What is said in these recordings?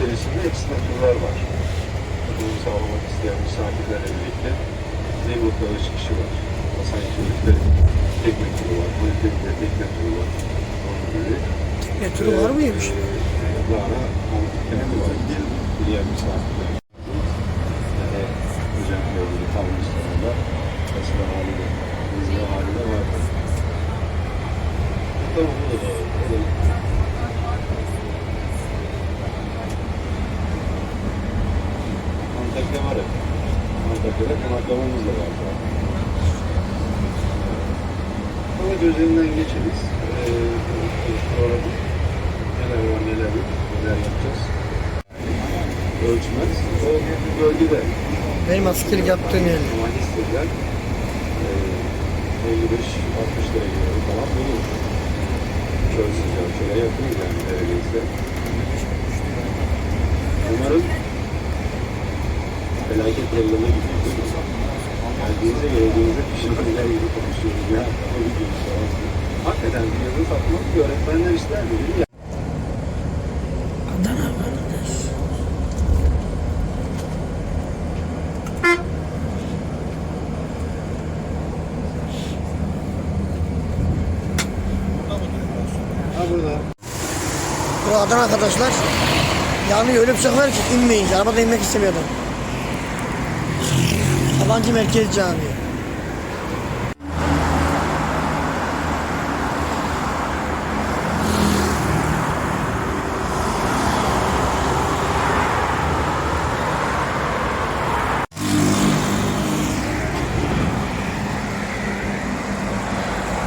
içerisinde ekstra turlar var. Bunu sağlamak isteyen misafirlerle birlikte Zeybot Dağı çıkışı var. Hasan Çelikler'in tekne turu var. Politik'te tekne turu var. Onun gibi. Ne turu var mıymış? Ee, Lara Antik Kenti var. Diğer misafirler. Yani hocam gördüğü kalmış sonunda. Aslında hali de, hızlı hali de var. Bu da doğru. O da Antakya var ya. Antakya'da konaklamamız da var. Ama gözlerinden geçeriz. Ee, programı neler var neler yok, neler yapacağız. Ölçmez. O bir bölgede Benim askerlik yaptığım yer. ama hissedilen e, 55-60 derece falan bulur. Çöl sıcağı, çöle yakınız yani neredeyse. Umarım felaket yollarına gidiyoruz. Geldiğinizde geldiğinizde pişirmeler gibi konuşuyoruz ya. O gidiyoruz falan. Hakikaten bir yazı satmak bir öğretmenler ister mi? Ya. Adana arkadaş. Ha burada. Bu Adana arkadaşlar. Yani öyle bir şey var ki inmeyince. Arabada inmek istemiyordum. Sabancı Merkez Camii.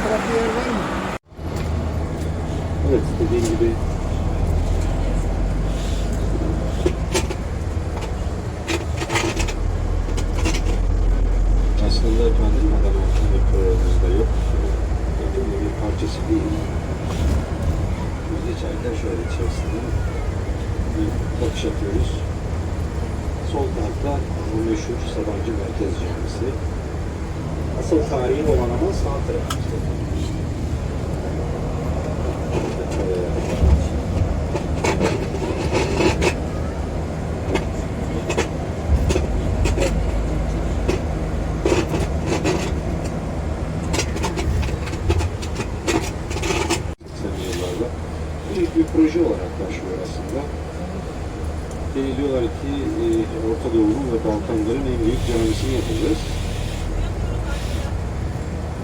Burası yer var mı? Evet dediğim gibi aslında efendim adam altında programımızda yok. Dediğim gibi bir parçası değil. Biz geçerken şöyle içerisinde bir bakış atıyoruz. Sol tarafta bu meşhur Sabancı Merkez Camisi. Asıl tarihi olan ama sağ tarafımızda. Sen yıllarda büyük bir proje olarak başlıyor aslında. E, diyorlar ki e, Orta Doğu'nun ve Balkanların en büyük camisini yapacağız.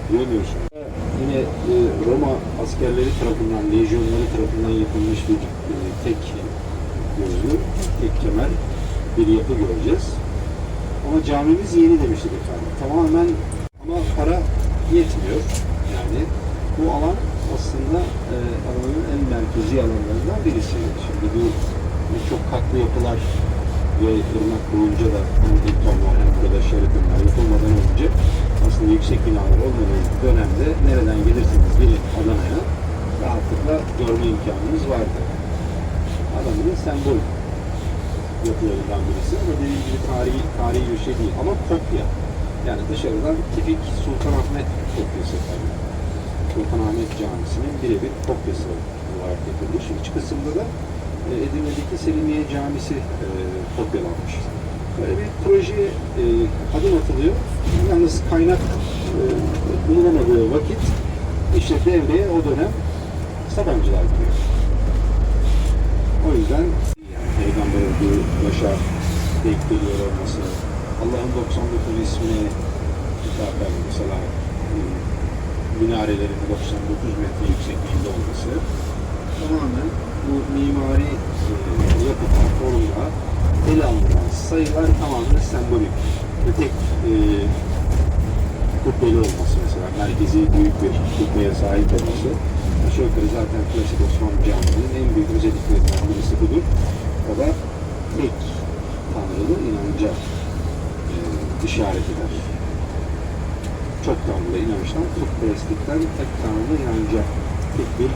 Bilemiyorsun. Yine e, Roma askerleri tarafından, lejyonları tarafından yapılmış bir e, tek gözlü, tek kemer bir yapı göreceğiz. Ama camimiz yeni demiştik efendim. Tamamen ama para yetmiyor. Yani bu alan aslında e, alanın en merkezi alanlarından birisi. Şimdi bu çok katlı yapılar ve ırmak boyunca da hem Hiltonlar hem burada Sheratonlar yapılmadan önce aslında yüksek binalar olmadığı dönemde nereden gelirseniz gelin Adana'ya rahatlıkla görme imkanınız vardı. Adana'nın sembol yapılarından birisi ama dediğim gibi tarihi, tarihi bir şey değil ama kopya. Yani dışarıdan tipik Sultanahmet kopyası tabii. Sultanahmet Camisi'nin birebir kopyası olarak yapılmış. İç kısımda da e, Edirne'deki Selimiye Camisi e, kopyalanmış. Böyle bir projeye e, adım atılıyor. Yalnız kaynak e, bulunamadığı vakit işte devreye o dönem Sabancılar giriyor. O yüzden yani Peygamber olduğu başa denk geliyor olması, Allah'ın 99 ismini hitaben mesela e, minarelerin 99 metre yüksekliğinde olması tamamen bu mimari e, yapıda, formda ele alınan sayılar tamamen sembolik ve tek e, kubbeli olması mesela. Merkezi büyük bir kubbeye sahip olması. Aşağı yukarı zaten klasik Osmanlı Camii'nin en büyük özelliklerinden birisi budur. O da tek tanrılı inanca e, işaret eder çok tanrılı inançtan, putperestlikten tek tanrılı inanca, tek bir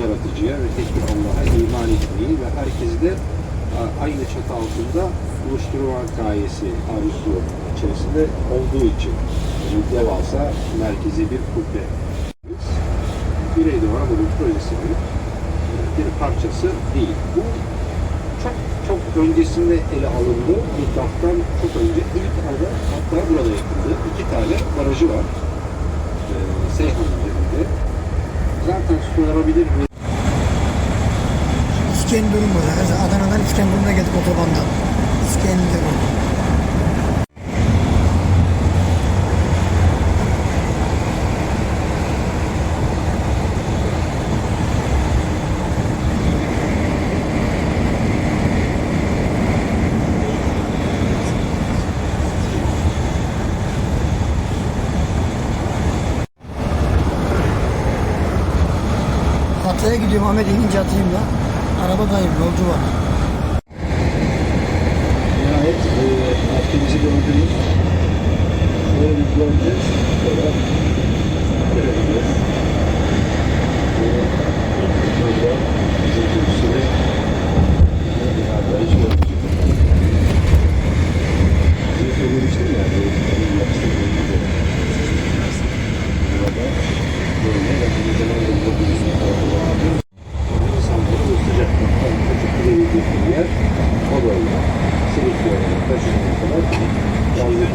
yaratıcıya ve tek bir Allah'a iman etmeyi ve herkesi de aynı çatı altında buluşturma gayesi arzusu içerisinde olduğu için yani devasa merkezi bir kubbe. Güneydoğu Anadolu projesinin bir parçası değil. Bu çok öncesinde ele alındı. İtlaftan çok önce ilk arada hatta burada yapıldı. İki tane barajı var. Ee, Seyhan üzerinde. Zaten sulanabilir bir İskenderun var. Adana'dan İskenderun'a geldik otobandan. İskenderun. Ahmet inince atayım da. Arabadayım yolcu var. Nihayet e, aktivimizi gördünüz. Böyle bir göreceğiz. Sonra görebiliriz. Bu burada bizim kürsüde beraber hiç görmeyecek. Size söylemiştim ya. Bu onun yapısını görmeyecek. Burada böyle yakın zamanda burada bir sürü İnsanları ısıtacak. Küçük bir bir yer. O böyle. Sırıklarına taşınana kadar yazlık.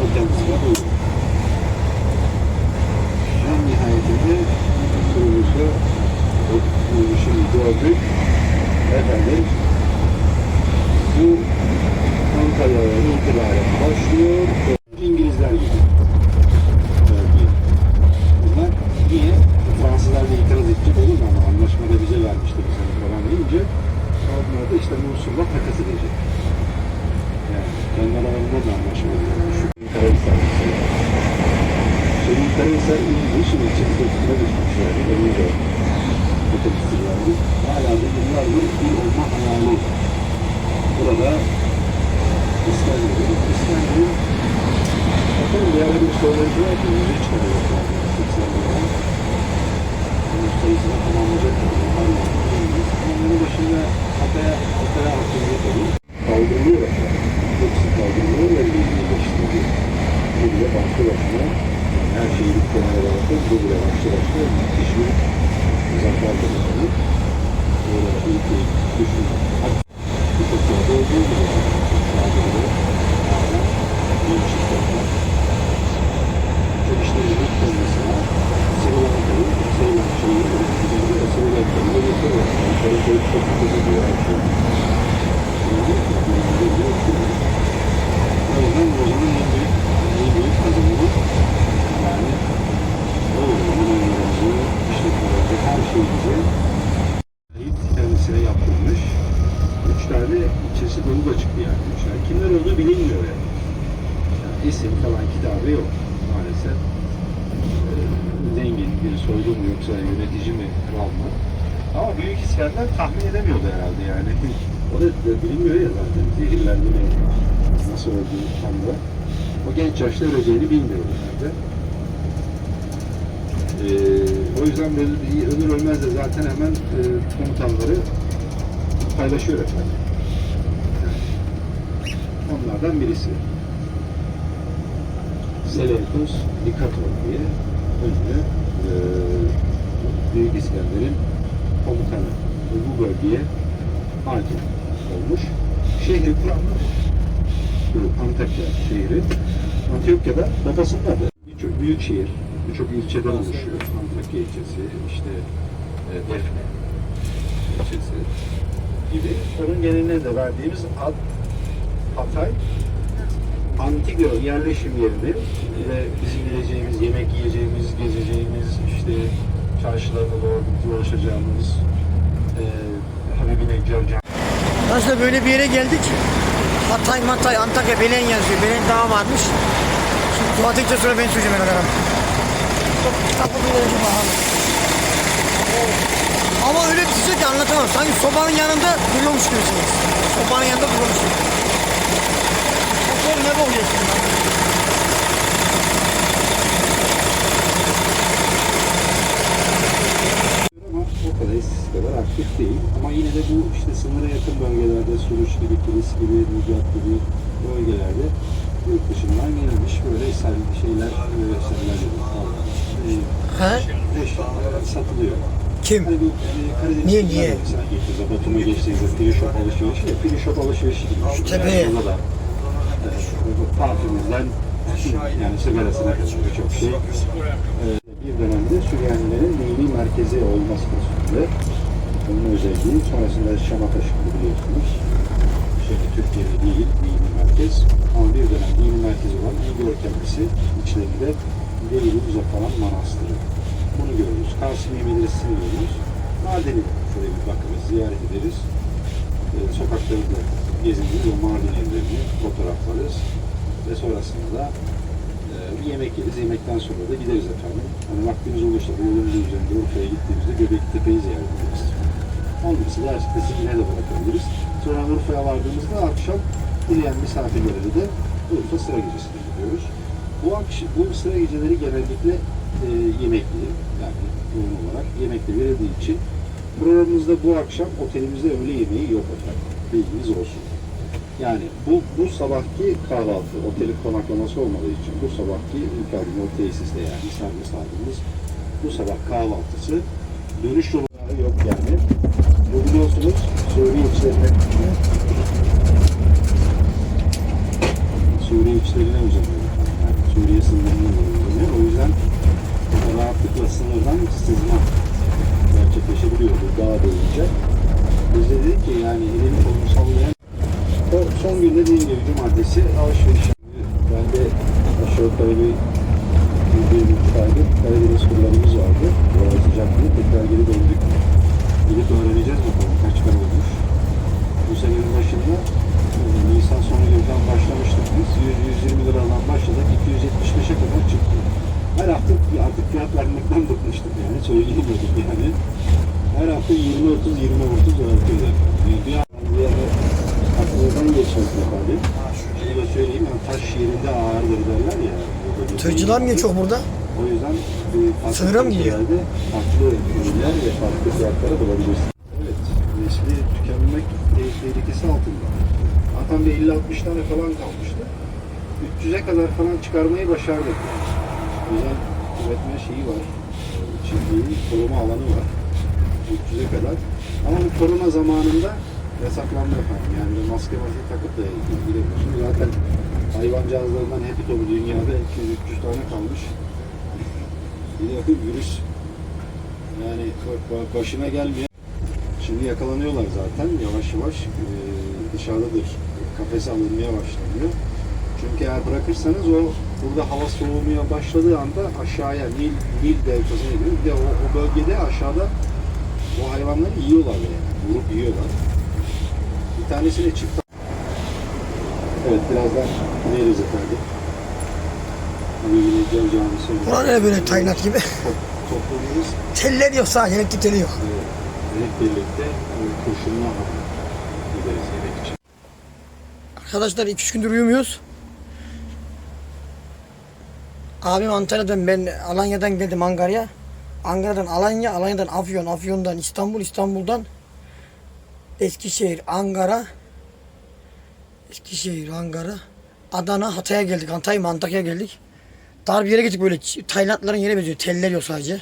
O kendisine uyuyor. En nihayetinde kuruluşu kuruluşunu gördük. Efendim bu Antalya'ya itibaren başlıyor. İngilizler gibi. Bölgeye. Bunlar niye? Fransızlar da itiraz edecek olur mu ama anlaşmada bize vermişti bu sene falan deyince onlar da işte Musul'la takas edecek. Yani kendi aralarında da anlaşma yapmış. Karahisar mesela. Şimdi Karahisar iyiydi. Şimdi çift üstüne düşmüşler. Onu da otobüsü geldi. Hala da yıllardır bir olma hayali. Burada İskenderun. İskenderun Bakalım bir ara bir söylenti var ki çıkarıyor. Yani 80 lira. Sayısını tamamlayacak bunun başında Hatay'a, Hatay'a hakkında tabii. Kaldırılıyor. Çok sık kaldırılıyor ve bir iyileştiriyor. Bu bile başlı başına her şeyi bir kenara bırakıp bu bile başlı başına bir zafer kazanıyor. Böyle ki düşünün. Birçok yerde olduğu gibi. Kaldırılıyor. Hala bir şirketler. Çok işte hizmet konumusuna sivil anahtarı, sivil şeyi, üreticileri ve sivil anahtarını getiriyor. Anahtarı koyup çok çok ediyor her şey. O yüzden o zaman en büyük, en büyük kazanımı yani o ürünlerimizi, işletmelerimizi, her şeyimizi ait kendisine yaptırmış. Üç tane ilçesi dolu da çıktı yani. Üç tane. Kimler olduğu bilinmiyor yani. Yani isim falan kitabı yok maalesef. Ee, zengin bir soylu mu yoksa yönetici mi kral mı? Ama Büyük İskender tahmin edemiyordu herhalde yani. O da da bilinmiyor ya zaten zehirlendi mi, nasıl öldüğü tam da. O genç yaşta öleceğini bilmiyordu herhalde. Ee, o yüzden böyle ölür ölmez de zaten hemen e, komutanları paylaşıyor efendim. Onlardan birisi. Seleukus Nikator diye ünlü e, Büyük İskender'in komutanı bu bölgeye hakim olmuş. Şehri kuranlar Antakya şehri. Antiokya'da babasının adı. Birçok büyük şehir, birçok ilçeden oluşuyor. Antakya ilçesi, işte e, Defne ilçesi gibi. Onun geneline de verdiğimiz ad Hatay antik bir yerleşim yerini ve bizim gideceğimiz, yemek yiyeceğimiz, gezeceğimiz, işte çarşılarına doğru e, Habibi Neccar Camii Arkadaşlar böyle bir yere geldik. Hatay, Matay, Antakya, Belen yazıyor. Belen Dağı varmış. Şimdi tuvalete sonra ben söyleyeceğim herhalde. Yere bakalım. Ama öyle bir sıcak ki anlatamam. Sanki sobanın yanında duruyormuş gibisiniz. Sobanın yanında duruyormuş gibi. Motor ne bok yesin lan? ama o kadar eskisi kadar aktif değil. Ama yine de bu işte sınıra yakın bölgelerde Suruç gibi, Kilis gibi, Nucat gibi bölgelerde yurt dışından gelmiş böyle sel, şeyler, böyle. He? Eşyalar satılıyor. Kim? Hani bu e, Karadeniz Niye, niye? Mesela gittiğinizde Batum'a geçtiğinizde free shop alışverişi ya free shop alışverişi gibi. Şu tepeye. Yani burada da e, bu parfümüzden yani sigarasına kadar birçok şey. E, bir dönemde Süryanilerin dini merkezi olması konusunda onun özelliği sonrasında Şamata şimdi biliyorsunuz. Şimdi Türkiye'de değil dini merkez ama bir dönem dini merkezi olan en görkemlisi içlerinde Devri Uzafalan Manastırı. Bunu görürüz. Kasimiye Medresesi'ni görürüz. Madeni şöyle bir bakarız, ziyaret ederiz. E, sokaklarında geziniriz, o maden evlerini fotoğraflarız. Ve sonrasında yemek yeriz. Yemekten sonra da gideriz efendim. Hani vaktimiz olursa yolun üzerinde Urfa'ya gittiğimizde Göbekli Tepe'yi ziyaret ederiz. Olmazsa da açıkçası yine de bırakabiliriz. Sonra Urfa'ya vardığımızda akşam dileyen misafirlere de Urfa sıra gecesine gidiyoruz. Bu akşam, bu sıra geceleri genellikle e, yemekli yani yoğun olarak yemekli verildiği için programımızda bu akşam otelimizde öğle yemeği yok efendim. Bilginiz olsun. Yani bu, bu sabahki kahvaltı, otelin konaklaması olmadığı için bu sabahki mükemmel o tesiste yani servis aldığımız bu sabah kahvaltısı dönüş yolu yok yani. Bu biliyorsunuz Suriye içlerine Suriye içlerine uzanıyor. Yani Suriye sınırına uzanıyor. O yüzden rahatlıkla sınırdan sızma gerçekleşebiliyor bu dağ boyunca. Biz de dedik ki yani elini kolunu sallayan son günde dediğim gibi cumartesi alışveriş. Ben de aşağı yukarı bir bir, bir buçuk aylık Karadeniz turlarımız vardı. Hava sıcaklığı tekrar geri döndük. Gidip öğreneceğiz bakalım kaç para olmuş. Bu senenin başında e, Nisan sonu yıldan başlamıştık biz. 100-120 liradan başladık. 275'e kadar çıktı. Her hafta artık fiyat vermekten bıkmıştık yani. Söyleyemiyorduk yani. Her hafta 20-30-20-30 artıyor. Bir ara bir ara aklımdan geçmez efendim. Şunu da söyleyeyim yani taş yerinde ağırdır derler ya. Tırcılar mı çok burada? O yüzden e, Sınıra mı gidiyor? farklı ürünler ve farklı fiyatlara bulabilirsin. Evet, nesli tükenmek te- tehlikesi altında. Zaten bir 50-60 tane falan kalmıştı. 300'e kadar falan çıkarmayı başardık. Güzel üretme şeyi var. Çiftliğin koruma alanı var. 300'e kadar. Ama bu korona zamanında yasaklandı efendim. Yani maske maske takıp da ilgileniyorsunuz. Zaten hayvancağızlarından hepitomu dünyada 200-300 tane kalmış. Bir de virüs yani başına gelmeyen Şimdi yakalanıyorlar zaten yavaş yavaş e, dışarıdadır. Kafese alınmaya başlanıyor. Çünkü eğer bırakırsanız o burada hava soğumaya başladığı anda aşağıya Nil, Nil deltasına gidiyor. Bir de o, o bölgede aşağıda o hayvanları yiyorlar yani. Vurup yiyorlar. Bir tanesini çıktı. Evet birazdan veririz efendim. Cem Camisi. Bura ne böyle Tayland gibi? Top- Topluyoruz. Teller yok sadece elektrik teli yok. Ee, hep birlikte kurşunla gideriz yemek için. Arkadaşlar 2-3 gündür uyumuyoruz. Abim Antalya'dan ben Alanya'dan geldim Ankara'ya. Ankara'dan Alanya, Alanya'dan Afyon, Afyon'dan İstanbul, İstanbul'dan Eskişehir, Ankara, Eskişehir, Ankara, Adana, Hatay'a geldik. Hatay mı Antakya'ya geldik. Dar bir yere gittik böyle Taylandların yere benziyor. Teller yok sadece.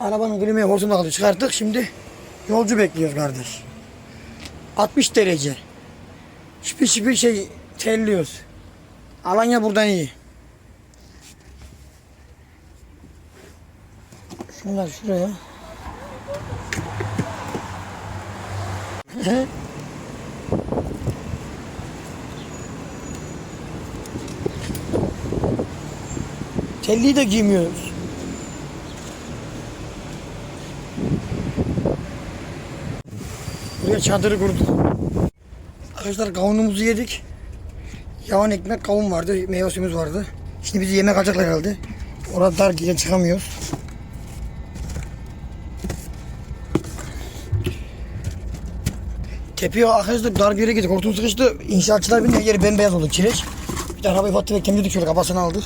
Arabanın klimayı hortumda kaldı. Çıkarttık şimdi yolcu bekliyoruz kardeş. 60 derece. Hiçbir hiçbir şey terliyoruz. Alanya buradan iyi. Şunlar şuraya. Telliyi de giymiyoruz. Buraya çadırı kurduk. Arkadaşlar kavunumuzu yedik. Yavan ekmek kavun vardı, meyve suyumuz vardı. Şimdi bizi yemek alacaklar herhalde. Orada dar gece çıkamıyoruz. Tepeye arkadaşlar dar bir yere gittik. Hortum sıkıştı. İnşaatçılar bindi. Yeri bembeyaz oldu. Kireç. Bir de arabayı ufak tefek temizledik şöyle kafasını aldık.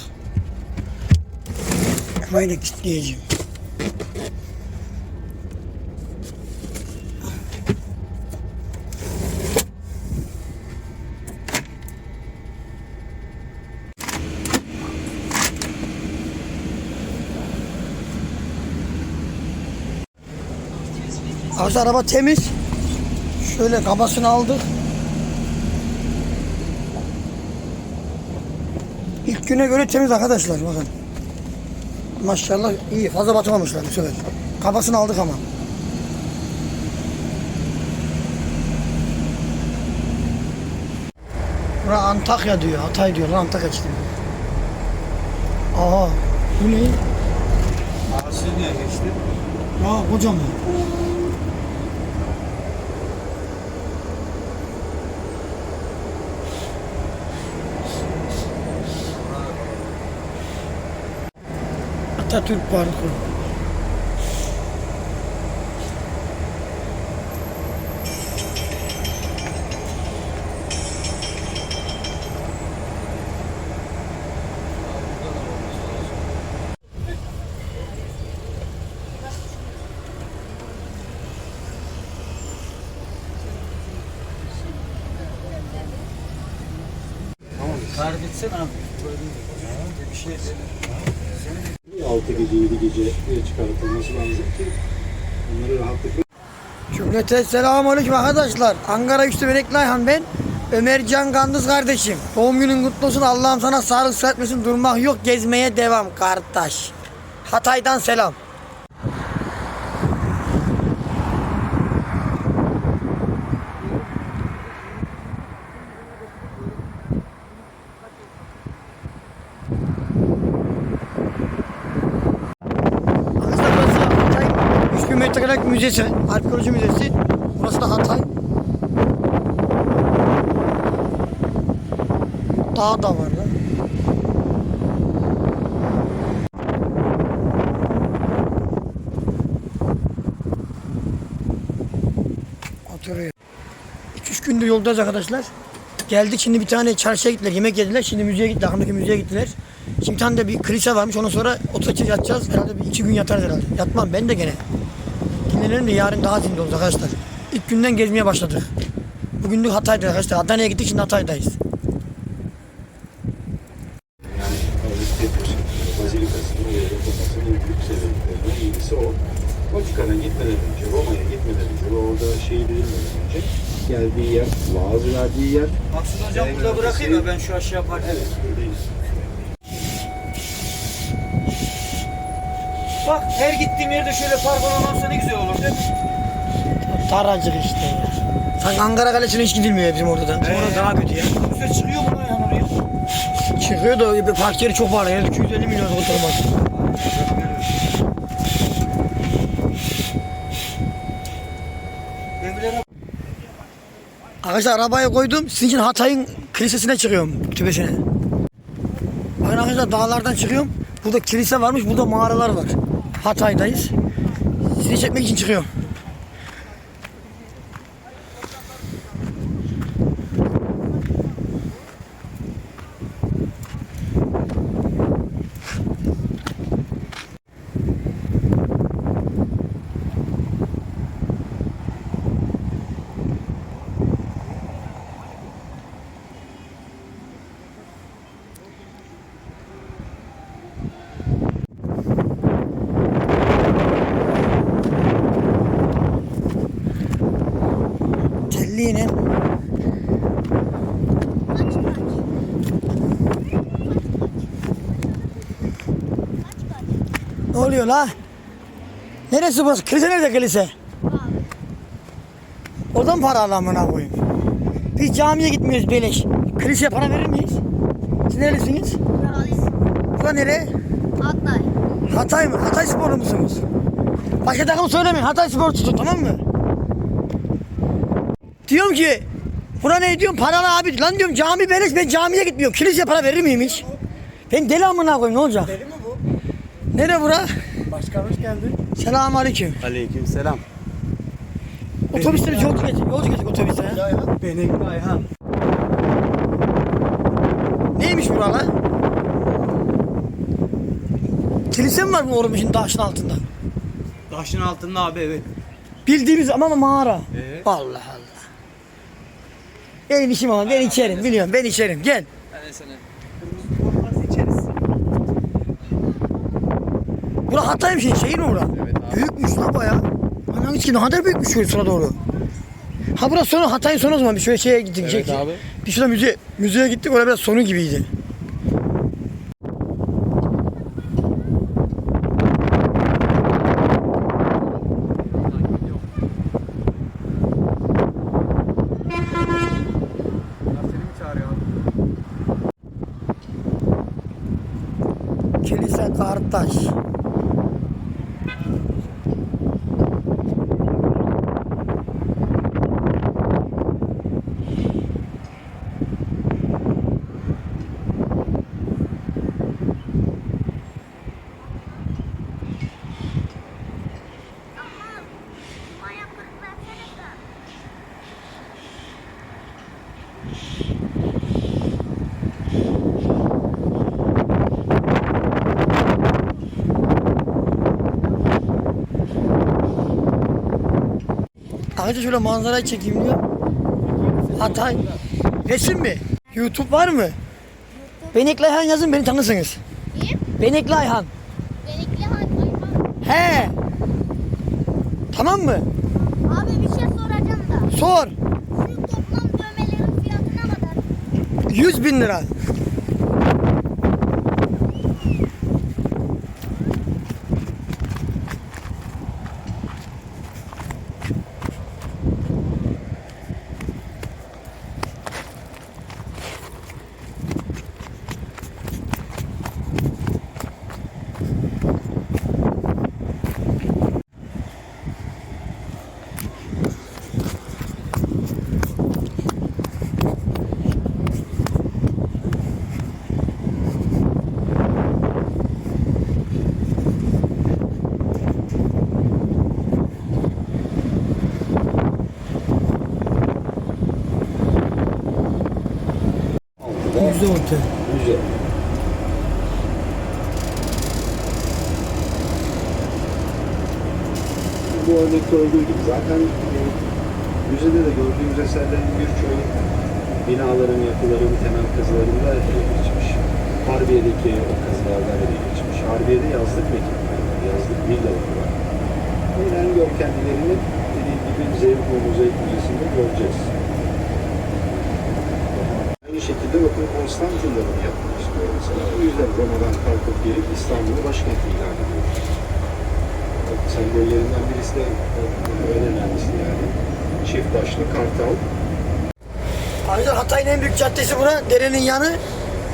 Böyle kilitleyeceğim. Arkadaşlar araba temiz. Şöyle kabasını aldık. İlk güne göre temiz arkadaşlar bakın. Maşallah iyi fazla batırmamışlar bu sefer. Kabasını aldık ama. Bura Antakya diyor, Hatay diyor. Lan Antakya çıktı. Aha, bu ne? Ağası niye geçti? Ya kocaman. Atatürk Parkı. Karbitsin abi. Bir şey 6 gece 7 gece çıkartılması lazım ki bunları rahatlıkla Cümlete selamun aleyküm arkadaşlar. Ankara Güçlü Melek Layhan ben. Ömer Can Gandız kardeşim. Doğum günün kutlu olsun. Allah'ım sana sağlık sıhhat. Durmak yok. Gezmeye devam kardeş. Hatay'dan selam. Arkadaşlar burası Hatay 3000 metrekarelik müzesi, arkeoloji müzesi. Burası da Hatay. Dağ da var lan. Oturuyor. 2-3 gündür yoldayız arkadaşlar. Geldik şimdi bir tane çarşıya gittiler, yemek yediler. Şimdi müzeye gittiler, yakındaki müzeye gittiler. Şimdi tane de bir klise varmış, ondan sonra oturacağız yatacağız. Herhalde bir iki gün yatarız herhalde. Yatmam ben de gene. Dinlenelim de yarın daha zinde olacak arkadaşlar. İlk günden gezmeye başladık. Bugünlük Hatay'da arkadaşlar. Adana'ya gittik şimdi Hatay'dayız. Bazilikası'nın oraya yapılmasının büyük sebeplerinden birisi o. Vatikan'a gitmeden önce, Roma'ya gitmeden önce ve orada şehit edilmeden önce geldiği yer, vaaz verdiği yer. Maksud hocam burada bırakayım mı ben şu aşağı park edeyim. Bak her gittiğim yerde şöyle park olsa ne güzel olur değil mi? Taracık işte ya. Sanki Ankara Kalesi'ne hiç gidilmiyor bizim orada da. Bizim orada daha kötü ya. Güzel çıkıyor mu lan yan oraya? Çıkıyor da bir park yeri çok pahalı. Yani 250 milyon oturmaz. Demirlere Arkadaşlar arabaya koydum. Sizin için Hatay'ın kilisesine çıkıyorum. Tepesine. Bakın arkadaşlar dağlardan çıkıyorum. Burada kilise varmış. Burada mağaralar var. Hatay'dayız. Sizi çekmek için çıkıyorum. Telli yine. Ne oluyor la? Neresi burası? Kilise nerede kilise? Oradan para alamına koyayım. Biz camiye gitmiyoruz beleş. Kiliseye para verir miyiz? Siz neresiniz? Bura nere? Hatay. Hatay mı? Hatay sporlu musunuz? Başka takım söylemeyin. Hatay spor tutun tamam mı? Diyorum ki buna ne diyorum paralı abi lan diyorum cami beleş ben camiye gitmiyorum. Kiliseye para verir miyim hiç? Ben deli amına koyayım ne olacak? Deli? Nere bura? Başkan hoş geldin. Selamun aleyküm. Aleyküm selam. Otobüste biz yolcu geçtik. Yolcu geçtik otobüste ya. Benim Ayhan. Neymiş bura lan? Kilise mi var bu ormuşun taşın altında? Taşın altında abi evet. Bildiğimiz ama mağara. Evet. Allah Allah. Benim işim ama ben içerim biliyorum ben içerim gel. Ben sana. Bura Hatay şey şehir mi bura? Evet abi. Büyükmüş lan baya. Ana Anam hiç ne kadar büyükmüş şöyle sola doğru. Ha burası sonu Hatay'ın sonu o zaman bir şöyle şeye gittik. Evet abi. Bir şurada müze, müzeye gittik orada biraz sonu gibiydi. Kilise Kartaş. Ayrıca şöyle manzarayı çekeyim diyor. Hatay. Resim mi? YouTube var mı? Benekli Ayhan yazın beni tanırsınız. Kim? Benekli Ayhan. Benekli hayvan. He. Tamam mı? Abi bir şey soracağım da. Sor. Şu toplam dövmelerin fiyatı ne kadar? 100 bin lira. Orta. müze. Bu örnekte olduğu gibi zaten e, müzede de gördüğümüz eserlerin birçoğu binaların, yapıların, temel kazılarında ele geçmiş. Harbiye'deki o kazılardan ele geçmiş. Harbiye'de yazlık mekanlar var, yazlık villalar var. Bunun en görkemlilerini dediğim gibi Zevko Mozaik Müzesi'nde göreceğiz. Aynı şekilde bakın Konstantin'lerin yapmak istiyor mesela. O yüzden Roma'dan kalkıp gelip İstanbul'u başkent ilan ediyor. Bak, Sembollerinden birisi de en önemlisi yani. Çift başlı kartal. Ayrıca Hatay'ın en büyük caddesi bura. Derenin yanı.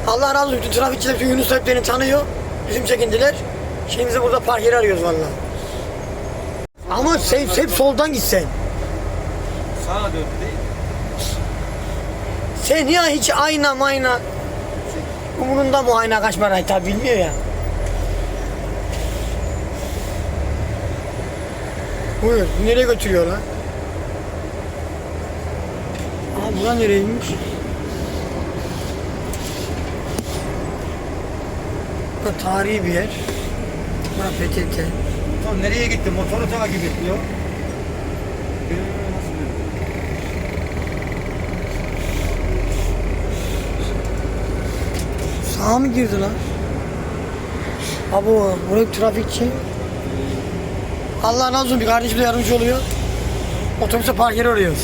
Allah razı olsun. Bütün trafikçiler, bütün Yunus beni tanıyor. Bizim çekindiler. Şimdi biz de burada park yeri arıyoruz valla. Ama sen hep soldan gitsen. Sağa döndü değil. Sen ya hiç ayna mayna umurunda mı ayna kaç parayı tabi bilmiyor ya. Buyur nereye götürüyor lan? Aa bura nereymiş? Bura tarihi bir yer. Bura PTT. Motor nereye gitti? Motoru takip ediyor. Nasıl diyor? Sağa mı girdi lan? Abo buraya trafikçi. Allah razı olsun bir kardeşim de yardımcı oluyor. Otobüse park yeri arıyoruz.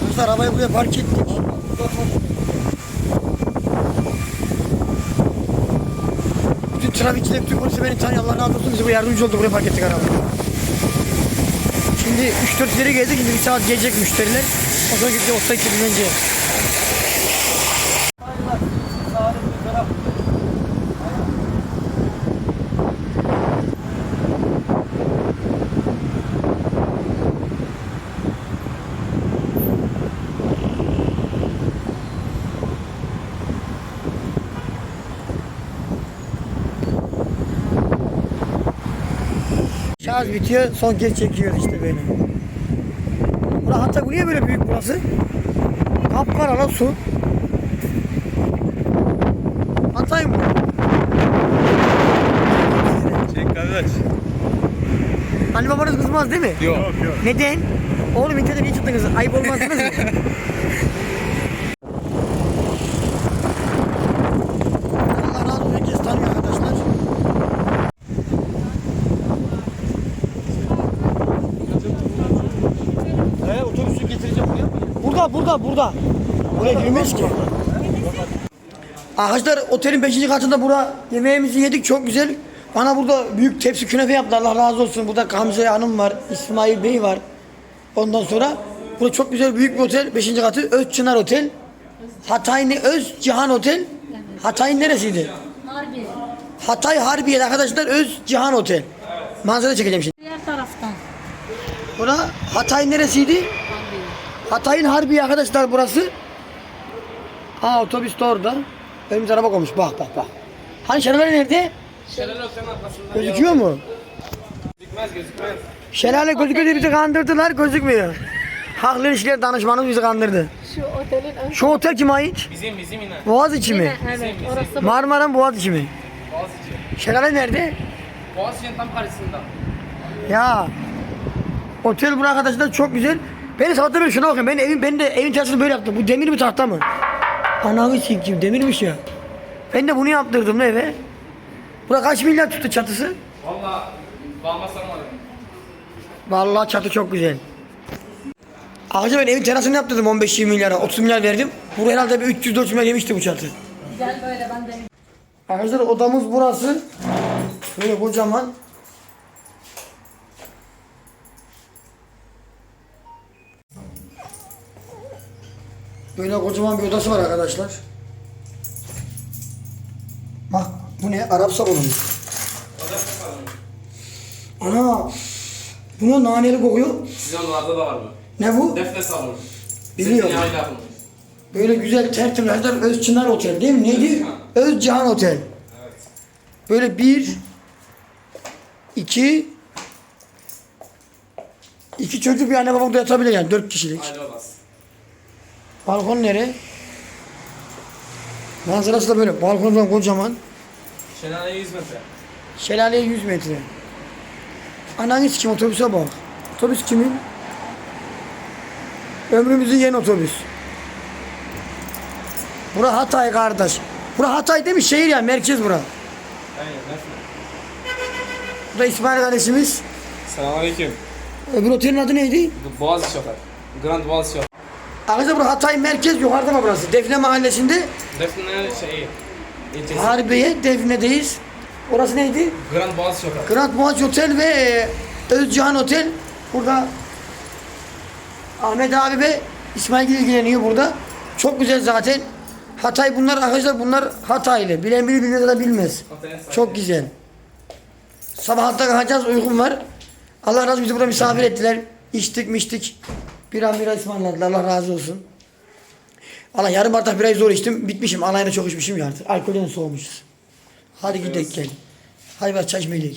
Arkadaşlar arabayı buraya park ettik. Bütün trafikçiler, bütün polisi beni tanıyor. Allah razı olsun bize bu yardımcı oldu. Buraya park ettik arabayı. Şimdi 3-4 yere geldik. Şimdi bir saat gelecek müşteriler. O gideceğiz. Osta iki dinlence. Şarj bitiyor. Son kez çekiyoruz işte böyle. Ulan hatta niye böyle büyük burası? Kapkara lan su. Atayım mı? Çek kardeş. Anne babanız kızmaz değil mi? Yok yok. Neden? Oğlum internete niye çıktınız? Ayıp olmaz değil mi? da burada. Buraya girmez ki. Arkadaşlar otelin 5. katında burada yemeğimizi yedik çok güzel. Bana burada büyük tepsi künefe yaptılar Allah razı olsun. Burada Gamze Hanım var, İsmail Bey var. Ondan sonra burada çok güzel büyük bir otel 5. katı Özçınar Otel. Hatay ne Öz Cihan Otel. Hatay'ın neresiydi? Harbi. Hatay Harbiye arkadaşlar Öz Cihan Otel. Manzara çekeceğim şimdi. Diğer taraftan. Bura Hatay neresiydi? Harbi. Hatay'ın Harbiye arkadaşlar burası. Aa otobüs de orada. Önümüz araba koymuş bak bak bak. Hani şelale nerede? Şelale arkasında. Gözüküyor mu? Gözükmez gözükmez. Şelale gözüküyor diye bizi kandırdılar gözükmüyor. Haklı ilişkiler danışmanı bizi kandırdı. Şu otelin. Şu otel kime ait? Bizim bizim yine. Boğaziçi mi? Evet orası. Marmara'nın Boğaziçi mi? Boğaziçi. Şelale nerede? Boğaziçi'nin tam karşısında. Ya. Otel bu arkadaşlar çok güzel. Beni beri şuna bakın. Ben evim ben de evin terasını böyle yaptım. Bu demir mi tahta mı? Ananı sikeyim demirmiş ya. Ben de bunu yaptırdım eve. Bura kaç milyar tuttu çatısı? Valla bağma sarmadım. Vallahi çatı çok güzel. Arkadaşlar ben evin terasını yaptırdım 15-20 milyara. 30 milyar verdim. Buraya herhalde bir 300-400 milyar yemişti bu çatı. Güzel böyle ben de. Arkadaşlar odamız burası. Böyle kocaman. Böyle kocaman bir odası var arkadaşlar. Bak bu ne? Arap salonu. Ana. Buna naneli kokuyor. Sizin onlarda da var bu. Ne bu? Defne salonu. Biliyorum. Böyle güzel tertemiz arkadaşlar Özçınar Otel değil mi? Neydi? Özcihan Otel. Böyle bir, iki, iki çocuk bir anne baba burada yatabilir yani dört kişilik. Odası. Balkon nere? Manzarası da böyle. Balkondan kocaman. Şelale 100 metre. Şelaleye 100 metre. Ananı kim otobüse bak. Otobüs kimin? Ömrümüzün yeni otobüs. Bura Hatay kardeş. Bura Hatay değil mi? Şehir ya merkez bura. Aynen. Bu da İsmail kardeşimiz. Selamünaleyküm. Öbür otelin adı neydi? Boğaziçi Otel. Grand Boğaziçi Otel. Arkadaşlar bura Hatay merkez yukarıda mı burası? Defne mahallesinde Defne'nin şeyi. İlçesi. Harbiye Defne'deyiz. Orası neydi? Grand Boğaziçi Otel. Grand Boğaziçi Otel ve e, Özcihan Otel. Burada Ahmet abi ve İsmail ilgileniyor burada. Çok güzel zaten. Hatay bunlar arkadaşlar bunlar Hataylı. Bilen biri bilir de bilmez. Çok güzel. Sabah hatta kalkacağız uykum var. Allah razı olsun bizi burada misafir ettiler. İçtik miştik. Bir an bira ısmarladılar. Allah razı olsun. Allah yarım bardak birayı zor içtim. Bitmişim. Alayına çok içmişim ya artık. Alkolden soğumuşuz. Hadi gidelim gel. Hadi biraz çay içmeyelim.